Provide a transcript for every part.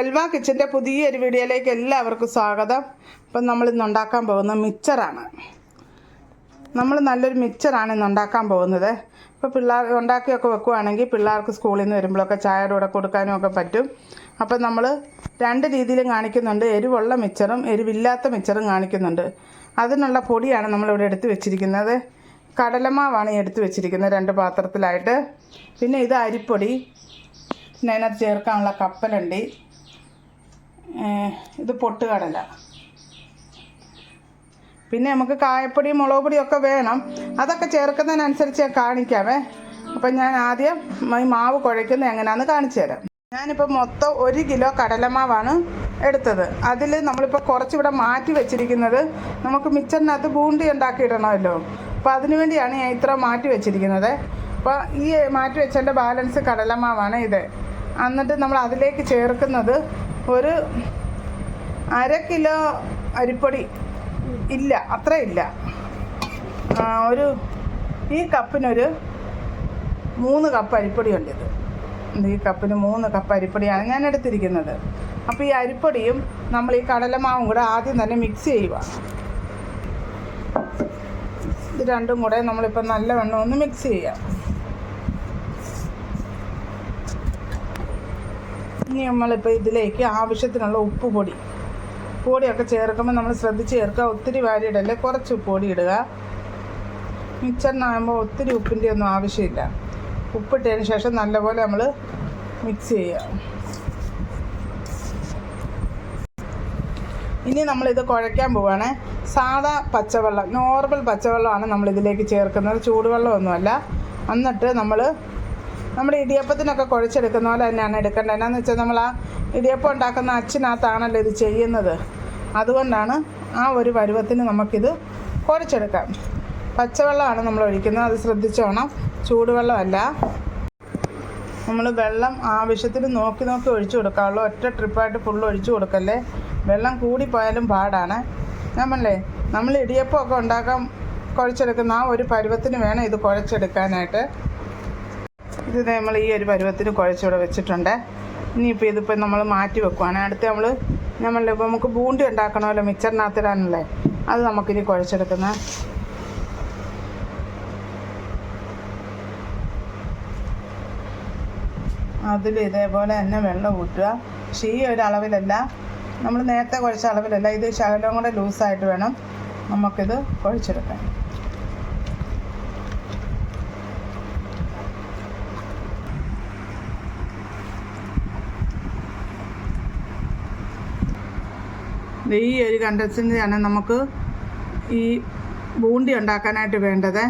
സെൽവ കിച്ചന്റെ പുതിയൊരു വീഡിയോയിലേക്ക് എല്ലാവർക്കും സ്വാഗതം. അപ്പം നമ്മൾ ഇന്ന് ഉണ്ടാക്കാൻ പോകുന്നത് മിക്സറാണ് നമ്മൾ നല്ലൊരു മിക്സറാണ് ഇന്ന് ഉണ്ടാക്കാൻ പോകുന്നത്. ഇപ്പോൾ പിള്ളേർ ഉണ്ടാക്കിയൊക്കെ വെക്കുവാണെങ്കിൽ പിള്ളേർക്ക് സ്കൂളിൽ നിന്ന് വരുമ്പോഴൊക്കെ ചായയുടെ കൂടെ കൊടുക്കാനും ഒക്കെ പറ്റും. അപ്പം നമ്മൾ രണ്ട് രീതിയിലും കാണിക്കുന്നുണ്ട്. എരിവുള്ള മിച്ചറും എരിവില്ലാത്ത മിച്ചറും കാണിക്കുന്നുണ്ട്. അതിനുള്ള പൊടിയാണ് നമ്മളിവിടെ എടുത്ത് വെച്ചിരിക്കുന്നത്. കടലമാവാണ് എടുത്ത് വെച്ചിരിക്കുന്നത് രണ്ട് പാത്രത്തിലായിട്ട്. പിന്നെ ഇത് അരിപ്പൊടി. പിന്നെ അതിനകത്ത് ചേർക്കാനുള്ള കപ്പലണ്ടി. ഇത് പൊട്ടുകടല പിന്നെ നമുക്ക് കായപ്പൊടി മുളക് പൊടിയും ഒക്കെ വേണം. അതൊക്കെ ചേർക്കുന്നതിനനുസരിച്ച് കാണിക്കാമേ അപ്പം ഞാൻ ആദ്യം ഈ മാവ് കുഴയ്ക്കുന്നത് എങ്ങനെയാണെന്ന് കാണിച്ചു തരാം. ഞാനിപ്പോൾ മൊത്തം ഒരു കിലോ കടലമാവാണ് എടുത്തത്. അതിൽ നമ്മളിപ്പോൾ കുറച്ചിവിടെ മാറ്റി വെച്ചിരിക്കുന്നത് നമുക്ക് മിച്ചറിനകത്ത് ബൂണ്ടി ഉണ്ടാക്കി ഇടണമല്ലോ. അപ്പോൾ അതിനു വേണ്ടിയാണ് ഞാൻ ഇത്ര മാറ്റി വെച്ചിരിക്കുന്നത്. അപ്പോൾ ഈ മാറ്റി വെച്ചതിന്റെ ബാലൻസ് കടലമാവാണ് ഇത്. എന്നിട്ട് നമ്മൾ അതിലേക്ക് ചേർക്കുന്നത് ഒരു അര കിലോ അരിപ്പൊടി ഇല്ല അത്ര ഇല്ല. ഒരു ഈ കപ്പിനൊരു മൂന്ന് കപ്പ് അരിപ്പൊടി ഉണ്ട് ഇത് ഈ കപ്പിന് മൂന്ന് കപ്പ് അരിപ്പൊടിയാണ് ഞാൻ എടുത്തിരിക്കുന്നത്. അപ്പോൾ ഈ അരിപ്പൊടിയും നമ്മൾ ഈ കടലമാവും കൂടെ ആദ്യം തന്നെ മിക്സ് ചെയ്യുക. ഇത് രണ്ടും കൂടെ നമ്മളിപ്പോൾ നല്ലവണ്ണം ഒന്ന് മിക്സ് ചെയ്യാം. ഇനി നമ്മളിപ്പോൾ ഇതിലേക്ക് ആവശ്യത്തിനുള്ള ഉപ്പ് പൊടി. പൊടിയൊക്കെ ചേർക്കുമ്പോൾ നമ്മൾ ശ്രദ്ധിച്ച് ചേർക്കുക. ഒത്തിരി വാരിയിടല്ലേ കുറച്ച് പൊടി ഇടുക. മിക്സറിനാകുമ്പോൾ ഒത്തിരി ഉപ്പിന്റെ ഒന്നും ആവശ്യമില്ല. ഉപ്പിട്ടതിന് ശേഷം നല്ലപോലെ നമ്മൾ മിക്സ് ചെയ്യുക. ഇനി നമ്മളിത് കുഴയ്ക്കാൻ പോവുകയാണ് സാധാ പച്ചവെള്ളം നോർമൽ പച്ചവെള്ളമാണ് നമ്മളിതിലേക്ക് ചേർക്കുന്നത്. ചൂടുവെള്ളമൊന്നുമല്ല. എന്നിട്ട് നമ്മൾ നമ്മുടെ ഇടിയപ്പത്തിനൊക്കെ കുഴച്ചെടുക്കുന്ന പോലെ തന്നെയാണ് എടുക്കേണ്ടത്. എന്നാന്ന് വെച്ചാൽ നമ്മൾ ആ ഇടിയപ്പം ഉണ്ടാക്കുന്ന അച്ഛനകത്താണല്ലോ ഇത് ചെയ്യുന്നത്. അതുകൊണ്ടാണ് ആ ഒരു പരുവത്തിന് നമുക്കിത് കുഴച്ചെടുക്കാം. പച്ചവെള്ളമാണ് നമ്മൾ ഒഴിക്കുന്നത്. അത് ശ്രദ്ധിച്ചോണം. ചൂടുവെള്ളമല്ല. നമ്മൾ വെള്ളം ആവശ്യത്തിന് നോക്കി നോക്കി ഒഴിച്ചു കൊടുക്കാവുള്ളൂ. ഒറ്റ ട്രിപ്പായിട്ട് ഫുള്ള് ഒഴിച്ചു കൊടുക്കല്ലേ? വെള്ളം കൂടിപ്പോയാലും പാടാണ്. നമ്മളല്ലേ നമ്മൾ ഇടിയപ്പമൊക്കെ ഉണ്ടാക്കാൻ കുഴച്ചെടുക്കുന്ന ആ ഒരു പരുവത്തിന് വേണം ഇത് കുഴച്ചെടുക്കാനായിട്ട്. ഇത് നമ്മൾ ഈ ഒരു പരുവത്തിന് കുഴച്ചിവിടെ വെച്ചിട്ടുണ്ട്. ഇനിയിപ്പോൾ ഇതിപ്പോൾ നമ്മൾ മാറ്റി വെക്കുവാണ്. അടുത്ത് നമ്മൾ നമ്മളുടെ ഇപ്പോൾ നമുക്ക് ബൂണ്ടി ഉണ്ടാക്കണമല്ലോ മിക്സറിനകത്തിടാനല്ലേ അത് നമുക്കിനി കുഴച്ചെടുക്കുന്ന അതിൽ ഇതേപോലെ തന്നെ വെള്ളം ഊറ്റുക. പക്ഷേ ഈ ഒരു അളവിലല്ല നമ്മൾ നേരത്തെ കുഴച്ച അളവിലല്ല. ഇത് ശകലം കൂടെ ലൂസായിട്ട് വേണം നമുക്കിത് കുഴച്ചെടുക്കാൻ. ഈ ഒരു കണ്ടസ്റ്റൻസിയാണ് നമുക്ക് ഈ ബൂണ്ടി ഉണ്ടാക്കാനായിട്ട് വേണ്ടത്.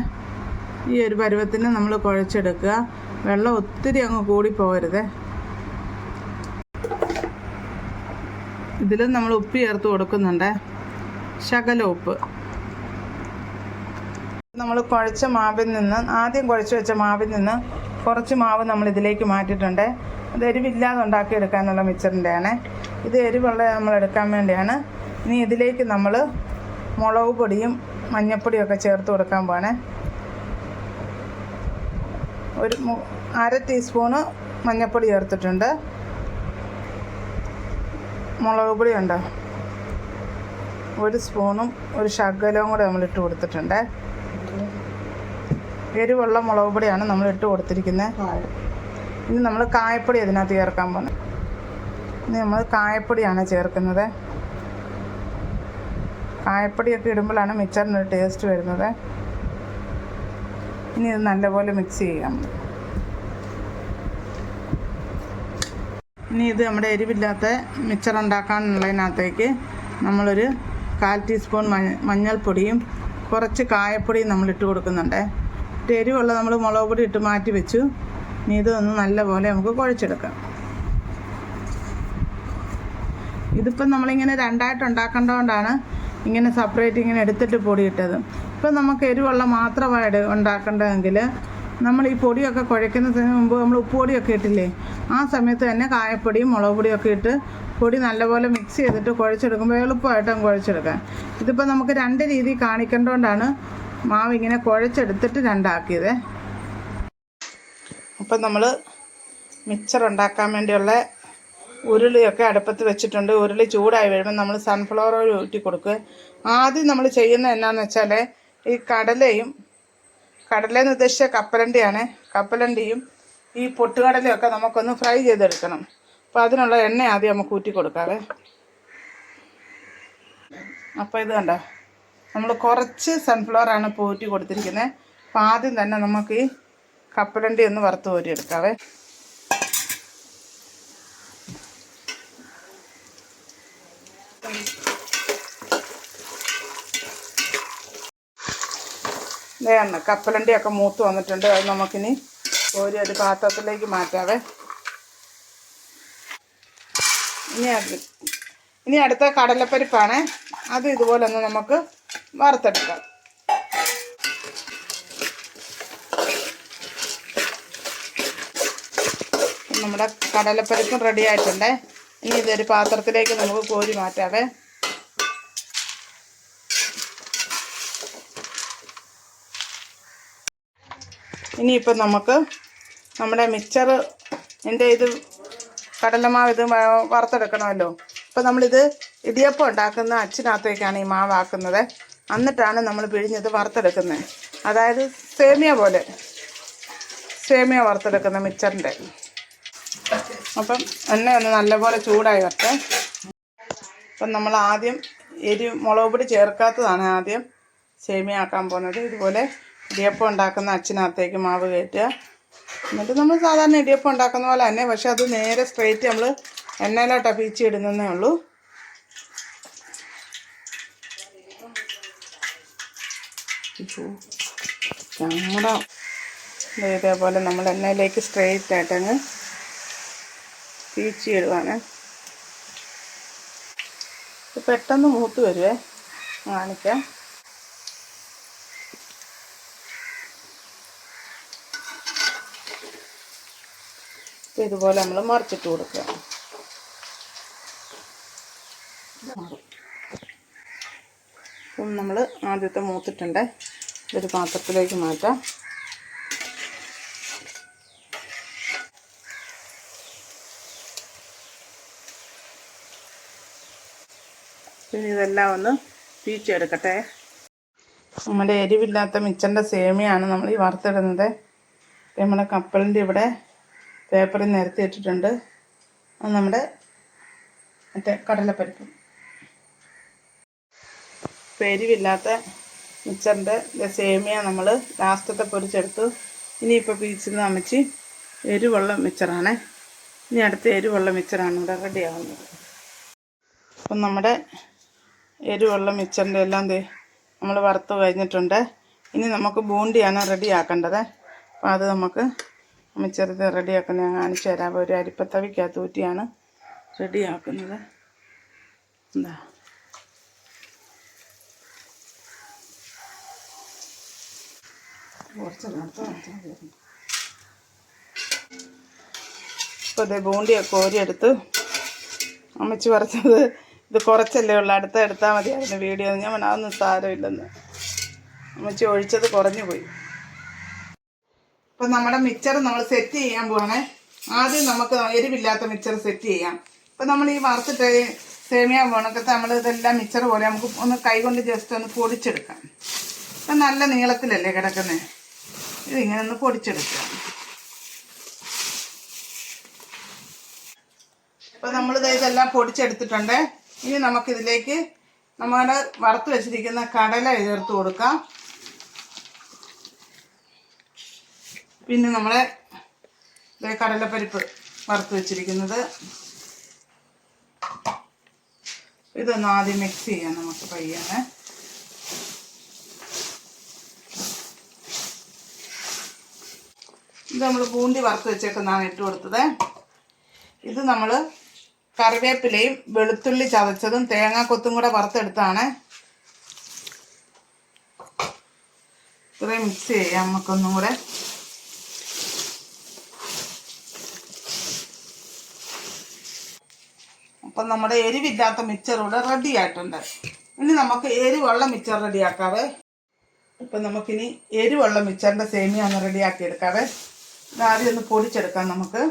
ഈ ഒരു പരുവത്തിന് നമ്മൾ കുഴച്ചെടുക്കുക. വെള്ളം ഒത്തിരി അങ്ങ് കൂടി പോകരുത് ഇതിലും നമ്മൾ ഉപ്പ് ചേർത്ത് കൊടുക്കുന്നുണ്ട്. ശകല ഉപ്പ്. നമ്മൾ കുഴച്ച മാവിൽ നിന്ന് ആദ്യം കുഴച്ച് വെച്ച മാവിൽ നിന്ന് കുറച്ച് മാവ് നമ്മൾ ഇതിലേക്ക് മാറ്റിയിട്ടുണ്ട്. അത് എരിവില്ലാതെ ഉണ്ടാക്കിയെടുക്കാനുള്ള മിക്സറിന്റെയാണ് ഇത് എരിവുള്ള നമ്മൾ എടുക്കാൻ വേണ്ടിയാണ്. ഇനി ഇതിലേക്ക് നമ്മൾ മുളക് പൊടിയും മഞ്ഞൾപ്പൊടിയും ഒക്കെ ചേർത്ത് കൊടുക്കാൻ പോകണേ ഒരു അര ടീസ്പൂണ് മഞ്ഞൾപ്പൊടി ചേർത്തിട്ടുണ്ട്. മുളക് പൊടി ഉണ്ടോ? ഒരു സ്പൂണും ഒരു ശകലവും കൂടെ നമ്മൾ ഇട്ട് കൊടുത്തിട്ടുണ്ട്. എരിവുള്ള മുളക് പൊടിയാണ് നമ്മൾ ഇട്ട് കൊടുത്തിരിക്കുന്നത്. ഇനി നമ്മൾ കായപ്പൊടി അതിനകത്ത് ചേർക്കാൻ പോകുന്നത് ഇനി നമ്മൾ കായപ്പൊടിയാണ് ചേർക്കുന്നത്. കായപ്പൊടിയൊക്കെ ഇടുമ്പോഴാണ് മിക്സറിനൊരു ടേസ്റ്റ് വരുന്നത്. ഇനി ഇത് നല്ലപോലെ മിക്സ് ചെയ്യാം. ഇനി ഇത് നമ്മുടെ എരിവില്ലാത്ത മിക്സർ ഉണ്ടാക്കാനുള്ളതിനകത്തേക്ക് നമ്മളൊരു കാൽ ടീസ്പൂൺ മഞ്ഞ മഞ്ഞൾപ്പൊടിയും കുറച്ച് കായപ്പൊടിയും നമ്മൾ ഇട്ട് കൊടുക്കുന്നുണ്ട്. എരിവുള്ള നമ്മൾ മുളക് പൊടി ഇട്ട് മാറ്റി വെച്ചു. ഇനി ഇതൊന്ന് നല്ലപോലെ നമുക്ക് കുഴച്ചെടുക്കാം. ഇതിപ്പം നമ്മളിങ്ങനെ രണ്ടായിട്ട് ഉണ്ടാക്കേണ്ടതുകൊണ്ടാണ് ഇങ്ങനെ സെപ്പറേറ്റ് ഇങ്ങനെ എടുത്തിട്ട് പൊടിയിട്ടത് ഇപ്പം നമുക്ക് എരിവുള്ള മാത്രമായിട്ട് ഉണ്ടാക്കേണ്ടതെങ്കിൽ നമ്മൾ ഈ പൊടിയൊക്കെ കുഴയ്ക്കുന്നതിന് മുമ്പ് നമ്മൾ ഉപ്പുപൊടിയൊക്കെ ഇട്ടില്ലേ ആ സമയത്ത് തന്നെ കായപ്പൊടിയും മുളക് പൊടിയൊക്കെ ഇട്ട് പൊടി നല്ലപോലെ മിക്സ് ചെയ്തിട്ട് കുഴച്ചെടുക്കുമ്പോൾ എളുപ്പമായിട്ട് കുഴച്ചെടുക്കാം. ഇതിപ്പോൾ നമുക്ക് രണ്ട് രീതി കാണിക്കേണ്ടതുകൊണ്ടാണ് മാവ് ഇങ്ങനെ കുഴച്ചെടുത്തിട്ട് രണ്ടാക്കിയത്. അപ്പം നമ്മൾ മിക്സർ ഉണ്ടാക്കാൻ വേണ്ടിയുള്ള ഉരുളിയൊക്കെ അടുപ്പത്ത് വെച്ചിട്ടുണ്ട്. ഉരുളി ചൂടായി വരുമ്പോൾ നമ്മൾ സൺഫ്ലവർ ഓയിൽ ഊറ്റി കൊടുക്കുക. ആദ്യം നമ്മൾ ചെയ്യുന്ന എന്നാന്ന് വെച്ചാൽ ഈ കടലയും കടലെന്ന് ഉദ്ദേശിച്ച കപ്പലണ്ടിയാണ്. കപ്പലണ്ടിയും ഈ പൊട്ടുകടലയൊക്കെ നമുക്കൊന്ന് ഫ്രൈ ചെയ്തെടുക്കണം. അപ്പോൾ അതിനുള്ള എണ്ണ ആദ്യം നമുക്ക് ഊറ്റി കൊടുക്കാവേ. അപ്പോൾ ഇത് കണ്ടോ? നമ്മൾ കുറച്ച് സൺഫ്ലവറാണ് ഇപ്പോൾ ഊറ്റി കൊടുത്തിരിക്കുന്നത്. അപ്പോൾ ആദ്യം തന്നെ നമുക്ക് ഈ കപ്പലണ്ടി ഒന്ന് വറുത്ത് കോരി ഇതാണ് കപ്പലണ്ടിയൊക്കെ മൂത്ത് വന്നിട്ടുണ്ട്. അത് നമുക്കിനി കോരി ഒരു പാത്രത്തിലേക്ക് മാറ്റാവേ. ഇനി ഇനി അടുത്ത കടലപ്പരിപ്പാണ്. അത് ഇതുപോലെ ഒന്ന് നമുക്ക് വറുത്തെടുക്കാം. നമ്മുടെ കടലപ്പരിപ്പും റെഡി ആയിട്ടുണ്ടേ ഇനി ഇതൊരു പാത്രത്തിലേക്ക് നമുക്ക് കോരി മാറ്റാവേ. ഇനിയിപ്പം നമുക്ക് നമ്മുടെ മിക്സർ എന്റെ ഇത് കടലമാവ് ഇത് വറുത്തെടുക്കണമല്ലോ. അപ്പോൾ നമ്മളിത് ഇടിയപ്പം ഉണ്ടാക്കുന്ന അച്ചിനകത്തേക്കാണ് ഈ മാവാക്കുന്നത് എന്നിട്ടാണ് നമ്മൾ പിഴിഞ്ഞത് വറുത്തെടുക്കുന്നത്. അതായത് സേമിയ പോലെ. സേമിയ വറുത്തെടുക്കുന്ന മിക്സറിന്റെ അപ്പം എണ്ണ ഒന്ന് നല്ലപോലെ ചൂടായി വരട്ടെ. അപ്പം നമ്മൾ ആദ്യം എരി മുളക് പൊടി ചേർക്കാത്തതാണ് ആദ്യം സേമിയ ആക്കാൻ പോകുന്നത്. ഇതുപോലെ ഇടിയപ്പം ഉണ്ടാക്കുന്ന അച്ചിനകത്തേക്ക് മാവ് കയറ്റുക. എന്നിട്ട് നമ്മൾ സാധാരണ ഇടിയപ്പം ഉണ്ടാക്കുന്ന പോലെ തന്നെ പക്ഷെ അത് നേരെ സ്ട്രെയിറ്റ് നമ്മൾ എണ്ണയിലോട്ടാണ് പീച്ചി ഉള്ളൂ. നമ്മുടെ ഇതേപോലെ നമ്മൾ എണ്ണയിലേക്ക് സ്ട്രെയിറ്റ് ആയിട്ടങ്ങ് പീച്ചി ഇടുവാണ്. പെട്ടെന്ന് മൂത്ത് വരുവേ. കാണിക്കാം. ഇപ്പം ഇതുപോലെ നമ്മൾ മറിച്ചിട്ട് കൊടുക്കുക. അപ്പം നമ്മൾ ആദ്യത്തെ മൂത്തിട്ടുണ്ട് ഇതൊരു പാത്രത്തിലേക്ക് മാറ്റാം. പിന്നെ ഇതെല്ലാം ഒന്ന് പീച്ചെടുക്കട്ടെ. നമ്മുടെ എരിവില്ലാത്ത മിച്ചന്റെ സേമിയാണ് നമ്മൾ ഈ വറുത്തിടുന്നത് നമ്മുടെ കപ്പലിന്റെ ഇവിടെ പേപ്പറിൽ നിരത്തി ഇട്ടിട്ടുണ്ട്. അത് നമ്മുടെ മറ്റേ കടലപ്പരിപ്പ്. പെരിവില്ലാത്ത മിച്ചറിന്റെ സേമിയ നമ്മൾ ലാസ്റ്റത്തെ പൊരിച്ചെടുത്തു. ഇനിയിപ്പോൾ പീച്ചുന്ന അമ്മച്ചി എരിവുള്ള മിച്ചറാണ്. ഇനി അടുത്ത എരിവുള്ള മിച്ചറാണ് ഇവിടെ റെഡി ആവുന്നത്. അപ്പം നമ്മുടെ എരിവുള്ള മിച്ചറിന്റെ എല്ലാം ദേ നമ്മൾ വറുത്ത് കഴിഞ്ഞിട്ടുണ്ട്. ഇനി നമുക്ക് ബൂണ്ടിയാണ് റെഡി ആക്കേണ്ടത്. അപ്പോൾ അത് നമുക്ക് മിച്ചറിത് റെഡിയാക്കുന്നത്. ഞാൻ കാണിച്ചു തരാം. ഒരു അരിപ്പത്തവിക്കകത്ത് ഊറ്റിയാണ് റെഡിയാക്കുന്നത്. എന്താ ഇപ്പോൾ ഇതേ ബൂണ്ടിയൊക്കെ കോരിയെടുത്ത് അമ്മച്ചി പറഞ്ഞത് ഇത് കുറച്ചല്ലേ ഉള്ളു. അടുത്ത എടുത്താൽ മതിയായിരുന്നു വീഡിയോ. ഞാൻ അതൊന്നും സാരമില്ലെന്ന്. അമ്മച്ചി ഒഴിച്ചത് കുറഞ്ഞു പോയി. ഇപ്പം നമ്മുടെ മിക്സർ നമ്മൾ സെറ്റ് ചെയ്യാൻ പോവാണേ. ആദ്യം നമുക്ക് എരിവില്ലാത്ത മിക്സർ സെറ്റ് ചെയ്യാം. ഇപ്പം നമ്മൾ ഈ വറുത്തിട്ട് സേമിയ പോണക്കത്തെ നമ്മൾ ഇതെല്ലാം മിക്സർ പോലെ നമുക്ക് ഒന്ന് കൈകൊണ്ട് ജസ്റ്റ് ഒന്ന് പൊടിച്ചെടുക്കാം. ഇപ്പം നല്ല നീളത്തിലല്ലേ കിടക്കുന്നത് ഇതിങ്ങനെ ഒന്ന് പൊടിച്ചെടുക്കാം. ഇപ്പം നമ്മളിത് ഇതെല്ലാം പൊടിച്ചെടുത്തിട്ടുണ്ട്. ഇനി നമുക്കിതിലേക്ക് നമ്മുടെ വറുത്ത് വെച്ചിരിക്കുന്ന കടല ചേർത്ത് കൊടുക്കാം. പിന്നെ നമ്മളെ കടലപ്പരിപ്പ് വറുത്ത് വെച്ചിരിക്കുന്നത്. ഇതൊന്ന് ആദ്യം മിക്സ് ചെയ്യാം നമുക്ക് പയ്യാണ് ഇത് നമ്മൾ പൂണ്ടി വറുത്ത് വെച്ചേക്കുന്നതാണ് ഇട്ട് കൊടുത്തത്. ഇത് നമ്മൾ കറിവേപ്പിലയും വെളുത്തുള്ളി ചതച്ചതും തേങ്ങാക്കൊത്തും കൂടെ വറുത്തെടുത്താണ്. ഇത്രയും മിക്സ് ചെയ്യാം നമുക്കൊന്നും കൂടെ. അപ്പം നമ്മുടെ എരിവില്ലാത്ത മിക്സർ ഇവിടെ റെഡി ആയിട്ടുണ്ട്. ഇനി നമുക്ക് എരിവുള്ള മിക്സർ റെഡിയാക്കാവേ ഇപ്പം നമുക്കിനി എരിവുള്ള മിച്ചറിന്റെ സേമിയ ഒന്ന് റെഡിയാക്കി എടുക്കാവേ. ഇതാദ്യം ഒന്ന് പൊടിച്ചെടുക്കാം നമുക്ക്.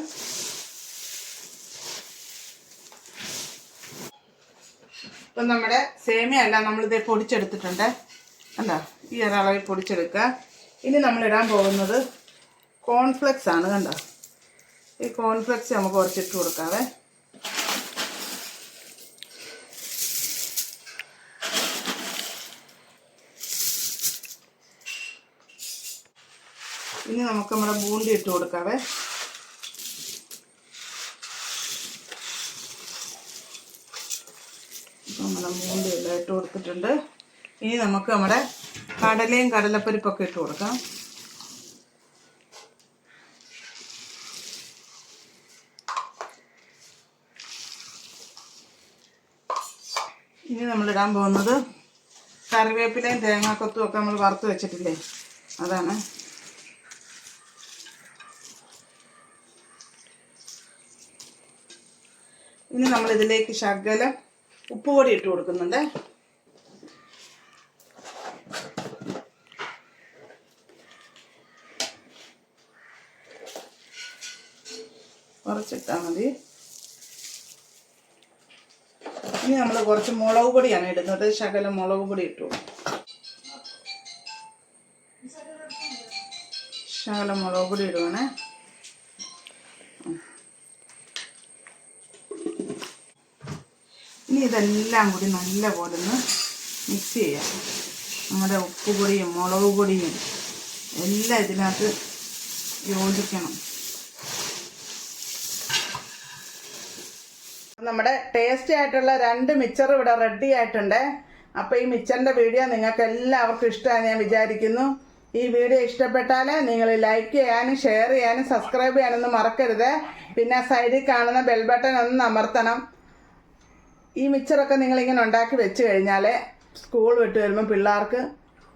ഇപ്പം നമ്മുടെ സേമിയ എല്ലാം നമ്മളിത് പൊടിച്ചെടുത്തിട്ടുണ്ട്. കണ്ടോ? ഈ ഒരളവിൽ പൊടിച്ചെടുക്കുക. ഇനി നമ്മൾ ഇടാൻ പോകുന്നത് കോൺഫ്ലെക്സ് ആണ് കണ്ടോ? ഈ കോൺഫ്ലെക്സ് നമുക്ക് കുറച്ചിട്ട് കൊടുക്കാവേ. നമുക്ക് നമ്മുടെ ബൂണ്ടി ഇട്ട് കൊടുക്കാവേ. നമ്മുടെ ബൂണ്ടി എല്ലാം ഇട്ട് കൊടുത്തിട്ടുണ്ട്. ഇനി നമുക്ക് നമ്മുടെ കടലയും കടലപ്പരിപ്പൊക്കെ ഇട്ട് കൊടുക്കാം. ഇനി നമ്മൾ ഇടാൻ പോകുന്നത് കറിവേപ്പിലയും തേങ്ങാക്കൊത്തും ഒക്കെ നമ്മൾ വറുത്ത് വെച്ചിട്ടില്ലേ? അതാണ്. ഇനി നമ്മൾ ഇതിലേക്ക് ശകലം ഉപ്പുപൊടി ഇട്ട് കൊടുക്കുന്നുണ്ട്. കുറച്ചിട്ടാൽ മതി. ഇനി നമ്മൾ കുറച്ച് മുളക് പൊടിയാണ് ഇടുന്നത്. ശകലം മുളക് പൊടി ഇട്ടു. ശകലം മുളക് പൊടി ഇടുവാണേ. ഇനി ഇതെല്ലാം കൂടി നല്ലപോലെ ഒന്ന് മിക്സ് ചെയ്യാം. നമ്മുടെ ഉപ്പ് പൊടിയും മുളക് പൊടിയും എല്ലാം ഇതിനകത്ത് യോജിക്കണം. നമ്മുടെ ടേസ്റ്റി ആയിട്ടുള്ള രണ്ട് മിച്ചർ ഇവിടെ റെഡി ആയിട്ടുണ്ട്. അപ്പോൾ ഈ മിച്ചറിന്റെ വീഡിയോ നിങ്ങൾക്ക് എല്ലാവർക്കും ഇഷ്ടമായി ഞാൻ വിചാരിക്കുന്നു. ഈ വീഡിയോ ഇഷ്ടപ്പെട്ടാൽ നിങ്ങൾ ലൈക്ക് ചെയ്യാനും ഷെയർ ചെയ്യാനും സബ്സ്ക്രൈബ് ചെയ്യാനൊന്നും മറക്കരുത്. പിന്നെ സൈഡിൽ കാണുന്ന ബെൽ ബട്ടൺ ഒന്ന് അമർത്തണം. ഈ മിച്ചറൊക്കെ നിങ്ങളിങ്ങനെ ഉണ്ടാക്കി വെച്ച് കഴിഞ്ഞാൽ സ്കൂൾ വിട്ട് വരുമ്പം പിള്ളേർക്ക്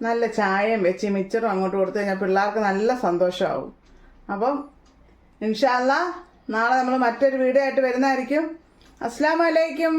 നല്ല ചായയും വെച്ച് മിച്ചറും അങ്ങോട്ട് കൊടുത്തു കഴിഞ്ഞാൽ പിള്ളേർക്ക് നല്ല സന്തോഷമാവും അപ്പം ഇൻഷാല്ല നാളെ നമ്മൾ മറ്റൊരു വീഡിയോ ആയിട്ട് വരുന്നതായിരിക്കും. അസ്സാം വലൈക്കും